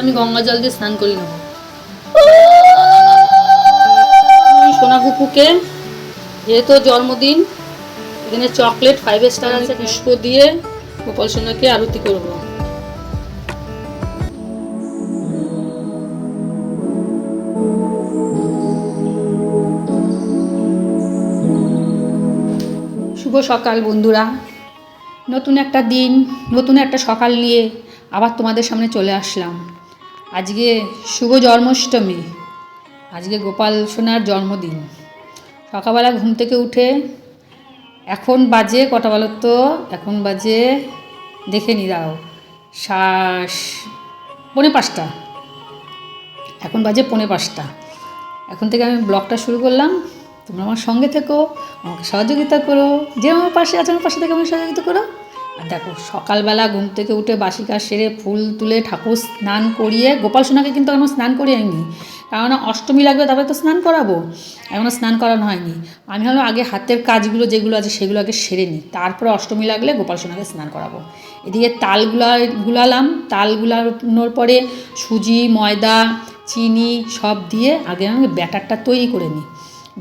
আমি গঙ্গা জল দিয়ে স্নান করি নেব। সোনা কুকুকে যেহেতু জন্মদিন, এখানে চকলেট ফাইভ স্টার আছে, পুষ্প দিয়ে গোপাল সোনাকে আরতি করব। শুভ সকাল বন্ধুরা। নতুন একটা দিন, নতুন একটা সকাল নিয়ে আবার তোমাদের সামনে চলে আসলাম। আজকে শুভ জন্মাষ্টমী। আজকে গোপাল সোনার জন্মদিন। সকালবেলা ঘুম থেকে উঠে এখন বাজে কটা বলো তো এখন বাজে দেখে নি দাও শ্বাস পৌনে পাঁচটা। এখন বাজে পৌনে পাঁচটা। এখন থেকে আমি ব্লগটা শুরু করলাম। তোমরা আমার সঙ্গে থেকো, আমাকে সহযোগিতা করো। যে আমার পাশে আছে, আমার পাশে থেকে আমাকে সহযোগিতা করো। আর দেখো, সকালবেলা ঘুম থেকে উঠে বাসি কাজ সেরে ফুল তুলে ঠাকুর স্নান করিয়ে, গোপাল সোনাকে কিন্তু এখনও স্নান করিয়ে আনিনি। কেননা অষ্টমী লাগবে, তারপরে তো স্নান করাবো। এখনও স্নান করানো হয়নি। আমি হলো আগে হাতের কাজগুলো যেগুলো আছে সেগুলো আগে সেরে নিই। তারপরে অষ্টমী লাগলে গোপাল সোনাকে স্নান করাবো। এদিকে তালগুলা গুলালাম। তাল গুলানোর পরে সুজি, ময়দা, চিনি সব দিয়ে আগে আমি ব্যাটারটা তৈরি করে নিই।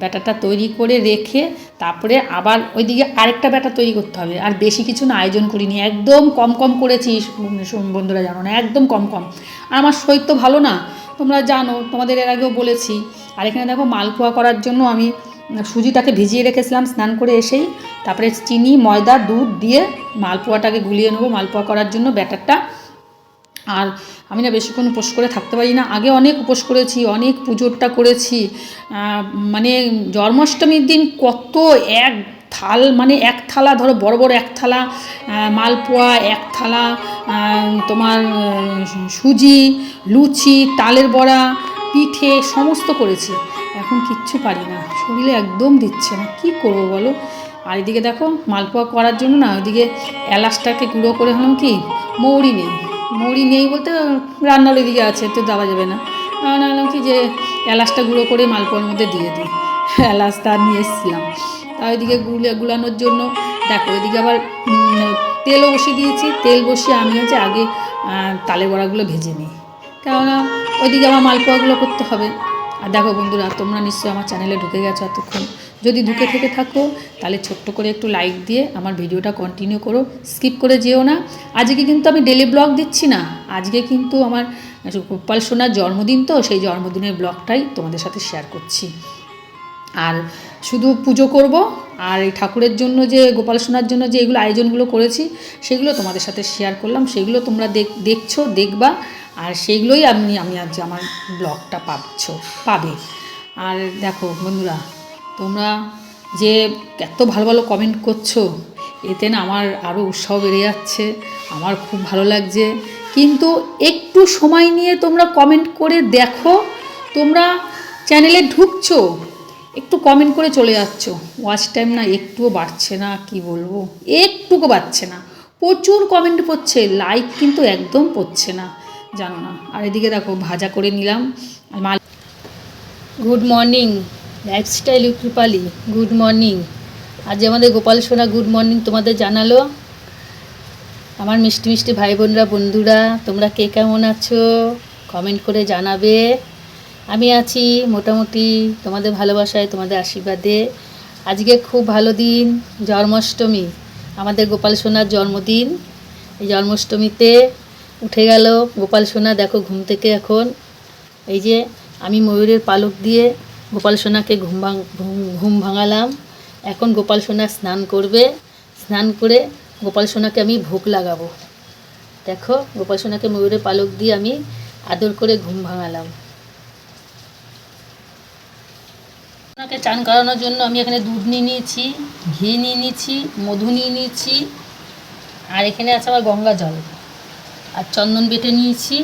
ব্যাটারটা তৈরি করে রেখে তারপরে আবার ওইদিকে আরেকটা ব্যাটার তৈরি করতে হবে। আর বেশি কিছু না, আয়োজন করিনি। একদম কম কম করেছি বন্ধুরা জানো না, একদম কম কম। আর আমার শরীর তো ভালো না, তোমরা জানো, তোমাদের এর আগেও বলেছি। আর এখানে দেখো মালপোয়া করার জন্য আমি সুজিটাকে ভিজিয়ে রেখেছিলাম, স্নান করে এসেই। তারপরে চিনি, ময়দা, দুধ দিয়ে মালপোয়াটাকে গুলিয়ে নেব। মালপোয়া করার জন্য ব্যাটারটা আর আমি না বেশিক্ষণ উপোস করে থাকতে পারি না। আগে অনেক উপোস করেছি, অনেক পুজোরটা করেছি। মানে জন্মাষ্টমীর দিন কত এক থাল মানে এক থালা, ধরো বড় বড় এক থালা মালপোয়া, এক থালা তোমার সুজি, লুচি, তালের বড়া, পিঠে, সমস্ত করেছি। এখন কিচ্ছু পারি না। শরীরে একদম দিচ্ছে না। কি করব বলো? আর এদিকে দেখো, মালপোয়া করার জন্য না, ওইদিকে এলাচটাকে গুঁড়ো করে হলাম কি, মৌরি নেই মৌরি নেই বলতে রান্নার ওইদিকে আছে, তো দেওয়া যাবে না। আমি ভাবলাম কি যে, এলাচটা গুঁড়ো করে মালপোয়ার মধ্যে দিয়ে দিই। এলাচটা নিয়ে এসেছিলাম। তা ওইদিকে গুলে গুলানোর জন্য, দেখো, ওইদিকে আবার তেলও বসিয়ে দিয়েছি। তেল বসিয়ে আমি হচ্ছে আগে তালে বড়াগুলো ভেজে নিই। কেননা, ওইদিকে আমার মালপোয়াগুলো করতে হবে। আর দেখো বন্ধুরা, তোমরা নিশ্চয়ই আমার চ্যানেলে ঢুকে গেছো এতক্ষণ। যদি ঢুকে থেকে থাকো, তাহলে ছোট্ট করে একটু লাইক দিয়ে আমার ভিডিওটা কন্টিনিউ করো। স্কিপ করে যেও না। আজকে কিন্তু আমি ডেলি ব্লগ দিচ্ছি না। আজকে কিন্তু আমার, গোপাল সোনার জন্মদিন তো, সেই জন্মদিনের ব্লগটাই তোমাদের সাথে শেয়ার করছি। আর শুধু পুজো করব, আর এই ঠাকুরের জন্য যে, গোপাল সোনার জন্য যে এগুলো আয়োজনগুলো করেছি, সেগুলো তোমাদের সাথে শেয়ার করলাম। সেগুলো তোমরা দেখ, দেখছ, দেখবা, আর সেগুলোই আমি আমি আজ আমার ব্লগটা পাচ্ছ পাবে। আর দেখো বন্ধুরা তোমরা যে এত ভালো ভালো কমেন্ট করছ, এতে না আমার আরও উৎসাহ বেড়ে যাচ্ছে, আমার খুব ভালো লাগছে। কিন্তু একটু সময় নিয়ে তোমরা কমেন্ট করে দেখো, তোমরা চ্যানেলে ঢুকছো, একটু কমেন্ট করে চলে যাচ্ছ। ওয়াচ টাইম না একটুও বাড়ছে না, কি বলব? একটুকু বাড়ছে না। প্রচুর কমেন্ট পড়ছে লাইক কিন্তু একদম পড়ছে না, জানো না। আর এদিকে দেখো, ভাজা করে নিলাম। মাল good morning lifestyle Kripali good morning আজ আমাদের গোপাল সোনা গুড মর্নিং তোমাদের জানালো। আমার মিষ্টি মিষ্টি ভাই বোনরা বন্ধুরা, তোমরা কে কেমন আছো? কমেন্ট করে জানাবে। আমি আছি মোটামুটি তোমাদের ভালোবাসায়, তোমাদের আশীর্বাদে। আজকে খুব ভালো দিন, জন্মাষ্টমী। আমাদের গোপাল সোনার জন্মদিন। এই জন্মাষ্টমীতে উঠে গেল গোপাল সোনা, দেখো ঘুম থেকে এখন। এই যে আমি ময়ূরের পালক দিয়ে গোপাল সোনাকে ঘুম ঘুম ভাঙালাম। এখন গোপাল সোনা স্নান করবে। স্নান করে গোপাল সোনাকে আমি ভোগ লাগাবো। দেখো, গোপাল সোনাকে ময়ূরের পালক দিয়ে আমি আদর করে ঘুম ভাঙালাম। ওনাকে চান করানোর জন্য আমি এখানে দুধ নিয়ে নিয়েছি, ঘি নিয়ে নিয়েছি, মধু নিয়ে নিয়েছি, আর এখানে আছে আমার গঙ্গা জল। আর চন্দন বেটে নিয়েছি।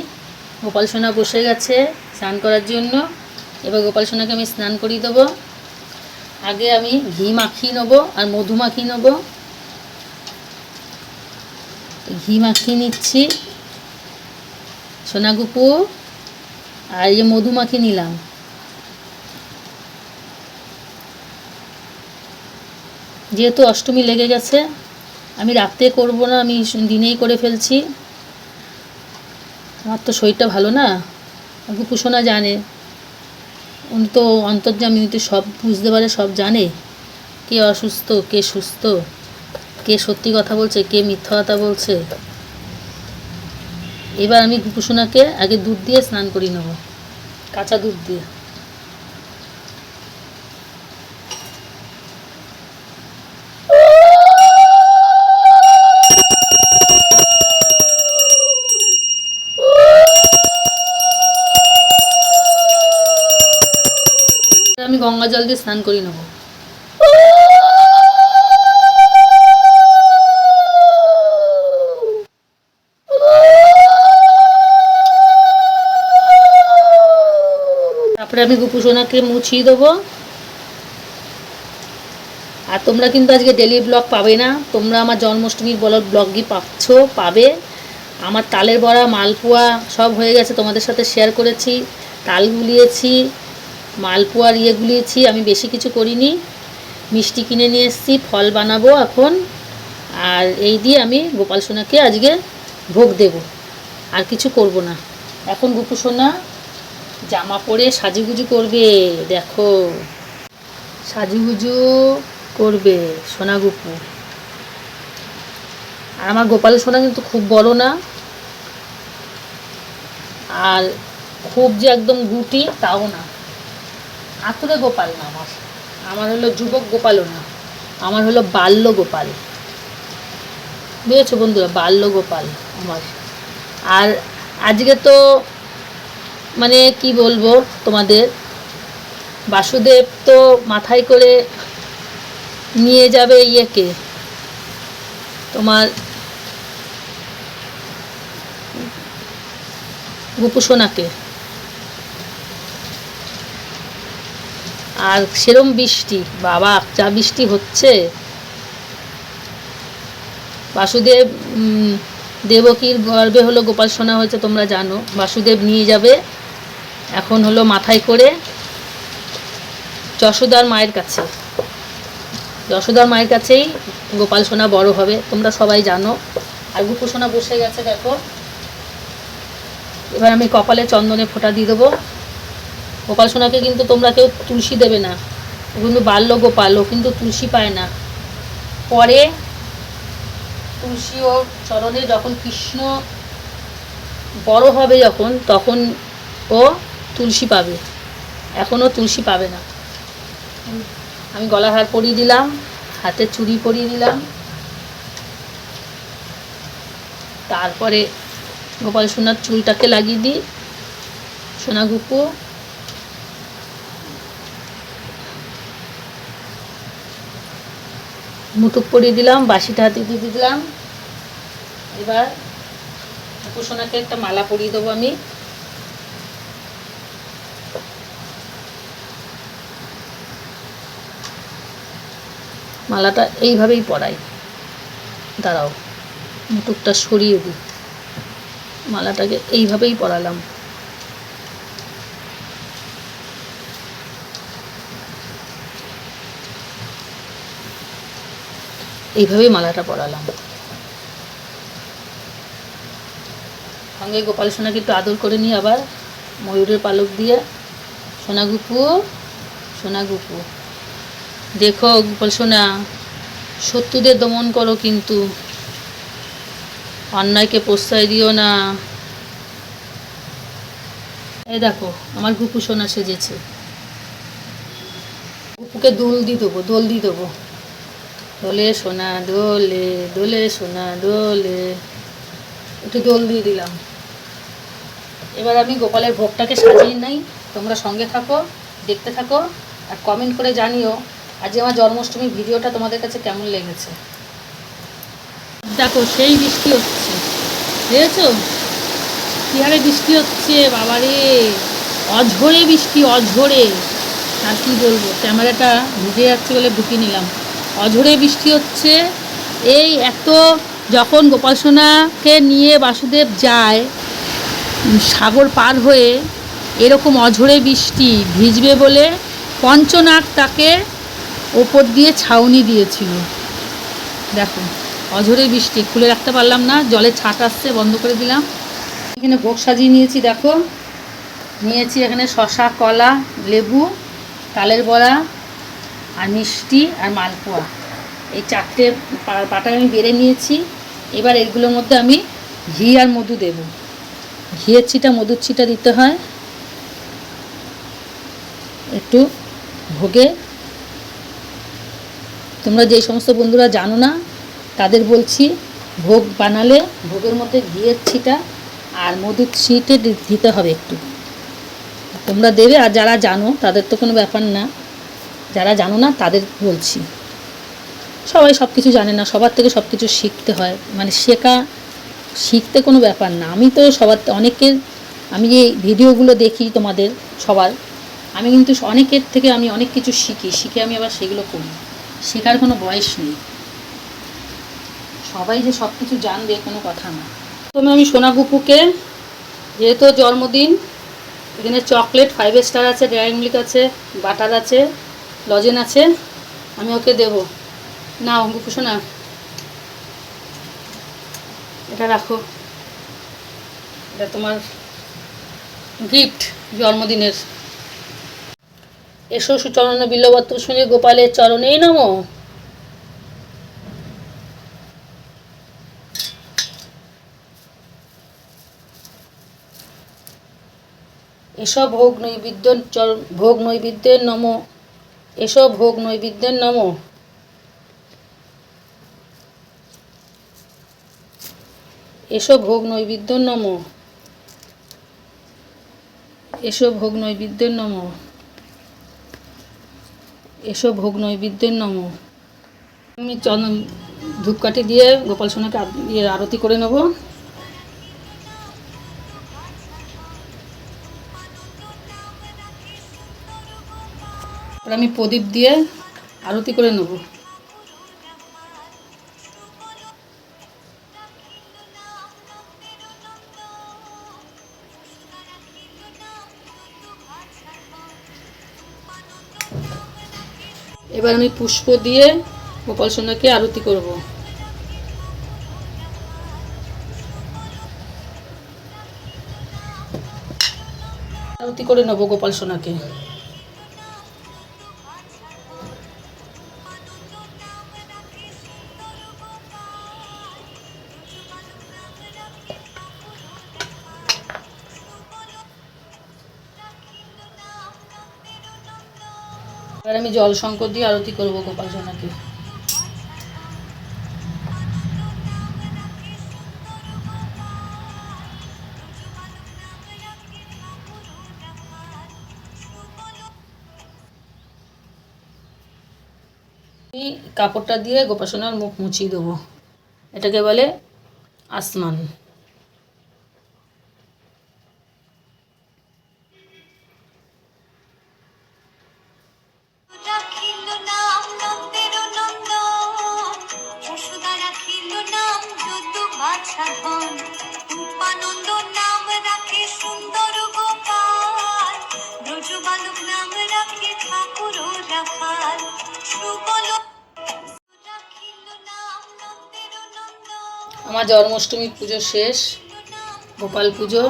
গোপাল সোনা বসে গেছে স্নান করার জন্য। এবার গোপাল সোনাকে আমি স্নান করিয়ে দেবো। আগে আমি ঘি মাখিয়ে নেব আর মধু মাখিয়ে নেব। ঘি মাখিয়ে নিচ্ছি। সোনাগুপু আর এই যে মধু মাখিয়ে নিলাম। যেহেতু অষ্টমী লেগে গেছে, আমি রাতে করব না, আমি দিনেই করে ফেলছি। আমার তো শরীরটা ভালো না। গুপু সোনা জানে। উনি তো অন্তর্যামী উনি তো সব বুঝতে পারে, সব জানে। কে অসুস্থ, কে সুস্থ, কে সত্যি কথা বলছে, কে মিথ্যা কথা বলছে। এবার আমি গুপুসোনাকে আগে দুধ দিয়ে স্নান করিয়ে নেব, কাঁচা দুধ দিয়ে। গঙ্গা জল দিয়ে স্নান করিয়ে নেব। তারপরে আমি গুপুসোনাকে মুছিয়ে দেবো। আর তোমরা কিন্তু আজকে ডেলি ব্লগ পাবে না। তোমরা আমার জন্মাষ্টমীর বলার ব্লগই পাচ্ছ, পাবে। আমার তালের বড়া, মালপোয়া সব হয়ে গেছে তোমাদের সাথে শেয়ার করেছি, তাল গুলিয়েছি। মালপোয়ার ইয়ে গুলিয়েছি আমি বেশি কিছু করিনি। মিষ্টি কিনে নিয়ে এসেছি, ফল বানাবো এখন। আর এই দিয়ে আমি গোপাল সোনাকে আজকে ভোগ দেব। আর কিছু করব না। এখন গুপু সোনা জামা পরে সাজুগুজু করবে, দেখো। সাজুগুজু করবে সোনা গুপু। আর আমার গোপাল সোনা কিন্তু খুব বড় না। আর খুব যে একদম গুটি, তাও না। আতুরে গোপাল না আমার। আমার হলো যুবক গোপালও না, আমার হলো বাল্য গোপাল। বুঝেছ বন্ধুরা? বাল্য গোপাল আমার। আর আজকে তো মানে কি বলব তোমাদের? বাসুদেব তো মাথায় করে নিয়ে যাবে ইয়েকে। তোমার গুপুসোনাকে। আর সেরম বৃষ্টি, বাবা, যা বৃষ্টি হচ্ছে। বাসুদেব দেবকীর গর্বে হলো গোপাল সোনা হয়েছে, তোমরা জানো। বাসুদেব নিয়ে যাবে, এখন হলো মাথায় করে যশোদার মায়ের কাছে। যশোদার মায়ের কাছেই গোপাল সোনা বড় হবে, তোমরা সবাই জানো। আর গুপু সোনা বসে গেছে, দেখো। এবার আমি কপালে চন্দনে ফোঁটা দিয়ে দেবো। গোপাল সোনাকে কিন্তু তোমরা কেউ তুলসী দেবে না। ও কিন্তু বাল্য গোপাল ও কিন্তু তুলসী পায় না। পরে তুলসী ও চরণে যখন কৃষ্ণ বড় হবে যখন, তখন ও তুলসী পাবে। এখনও তুলসী পাবে না। আমি গলার হার পরিয়ে দিলাম, হাতে চুড়ি পরিয়ে দিলাম। তারপরে গোপাল সোনার চুলটাকে লাগিয়ে দিই। সোনা গুপু মুটুক পরিয়ে দিলাম বাসিটা হাতে দিয়ে দিলাম। এবার গুপু সোনাকে একটা মালা পরিয়ে দেবো আমি। মালাটা এইভাবেই পরাই। দাঁড়াও মুটুকটা সরিয়ে দিই। মালাটাকে এইভাবেই পরালাম। এইভাবেই মালাটা পরালাম। সঙ্গে গোপাল সোনাকে একটু আদর করে নিই আবার, ময়ূরের পালক দিয়ে। সোনা গুপু সোনা গুপু। দেখো গোপাল সোনা, শত্রুদের দমন করো কিন্তু। অন্যায়কে প্রশ্রয় দিও না। এই দেখো, আমার গুপু সোনা সেজেছে। গুপুকে দোল দিয়ে দেবো, দোল দিয়ে দেবো। দোলে সোনা দোলে দোলে সোনা দোলে একটু দোল দিয়ে দিলাম। এবার আমি গোপালের ভোগটাকে সাজিয়ে নেই। তোমরা সঙ্গে থাকো, দেখতে থাকো, আর কমেন্ট করে জানিও আজকে আমার জন্মাষ্টমীর ভিডিওটা তোমাদের কাছে কেমন লেগেছে। দেখো, সেই বৃষ্টি হচ্ছে। বুঝেছ কী হারে বৃষ্টি হচ্ছে, বাবারে। অঝরে বৃষ্টি, অঝরে। আর কি বলব, ক্যামেরাটা ভিজে যাচ্ছে বলে ঢুকিয়ে নিলাম। অঝরে বৃষ্টি হচ্ছে। এই এত যখন গোপাল সোনাকে নিয়ে বাসুদেব যায়, সাগর পার হয়ে এরকম অঝরে বৃষ্টি ভিজবে বলে পঞ্চনাগ তাকে ওপর দিয়ে ছাউনি দিয়েছিল। দেখো, অঝরে বৃষ্টি, খুলে রাখতে পারলাম না, জলে ছাট আসছে, বন্ধ করে দিলাম। এখানে ভোগ সাজিয়ে নিয়েছি, দেখো। নিয়েছি এখানে শশা কলা, লেবু, তালের বড়া আর মিষ্টি আর মালপোয়া। এই চারটে পাটা আমি বেড়ে নিয়েছি। এবার এগুলোর মধ্যে আমি ঘি আর মধু দেব। ঘিয়ের ছিটা, মধুর ছিটা দিতে হয়। একটু ভোগে। তোমরা যে সমস্ত বন্ধুরা জানো না, তাদের বলছি, ভোগ বানালে ভোগের মধ্যে ঘিয়ের ছিটা আর মধুর ছিটে দিতে হবে একটু। তোমরা দেবে আর যারা জানো, তাদের তো কোনো ব্যাপার না। যারা জানো না, তাদের বলছি। সবাই সব কিছু জানে না, সবার থেকে সব কিছু শিখতে হয়। মানে শেখা, শিখতে কোনো ব্যাপার না। আমি তো সবার অনেকের, আমি যে ভিডিওগুলো দেখি তোমাদের, সবার, আমি কিন্তু অনেকের থেকে আমি অনেক কিছু শিখি। শিখে আমি আবার সেগুলো করি। শেখার কোনো বয়স নেই। সবাই যে সব কিছু জানবে কোনো কথা না। প্রথমে আমি সোনা গুপুকে যেহেতু জন্মদিন, এখানে চকলেট ফাইভ স্টার আছে ড্রাই মিল্ক আছে বাটার আছে লজেন আছে আমি ওকে দেব। না সোনা এটা রাখো। এটা তোমার গিফট জন্মদিনের। এসো সুচরণ বিল্লবত্ত শুনে গোপালের চরণেই নমো। এসব ভোগ নৈবেদ্য ভোগ নৈবেদ্যের নম। এসব ভোগ নৈবেদ্যের নম এসব ভোগ নৈবেদ্যের নম এসব ভোগ নৈবেদ্যের নম এসব ভোগ নৈবেদ্যের নম আমি চন্দন ধূপকাঠি দিয়ে গোপাল সোনাকে ইয়ে আরতি করে নেব। এবার আমি প্রদীপ দিয়ে আরতি করে নেব। এবার আমি পুষ্প দিয়ে গোপাল সোনাকে আরতি করব। আরতি করে নেব গোপাল সোনাকে। এবার আমি জল শঙ্কর দিয়ে আরতি করব গোপাল সোনাকে। আমি কাপড়টা দিয়ে গোপাল সোনার মুখ মুছিয়ে দেবো। এটাকে বলে আসমান। জন্মাষ্টমী পুজো শেষ, গোপাল পুজো।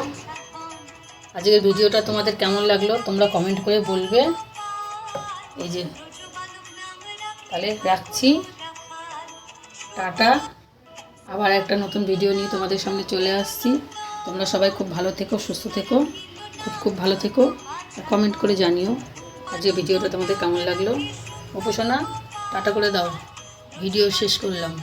আজকের ভিডিওটা তোমাদের কেমন লাগল তোমরা কমেন্ট করে বলবে। এই যে, তাহলে রাখছি। টাটা। আবার একটা নতুন ভিডিও নিয়ে তোমাদের সামনে চলে আসছি। তোমরা সবাই খুব ভালো থেকো, সুস্থ থেকো, খুব খুব ভালো থেকো। কমেন্ট করে জানিও আজকে ভিডিওটা তোমাদের কেমন লাগল। উপাসনা টাটা করে দাও। ভিডিও শেষ করলাম।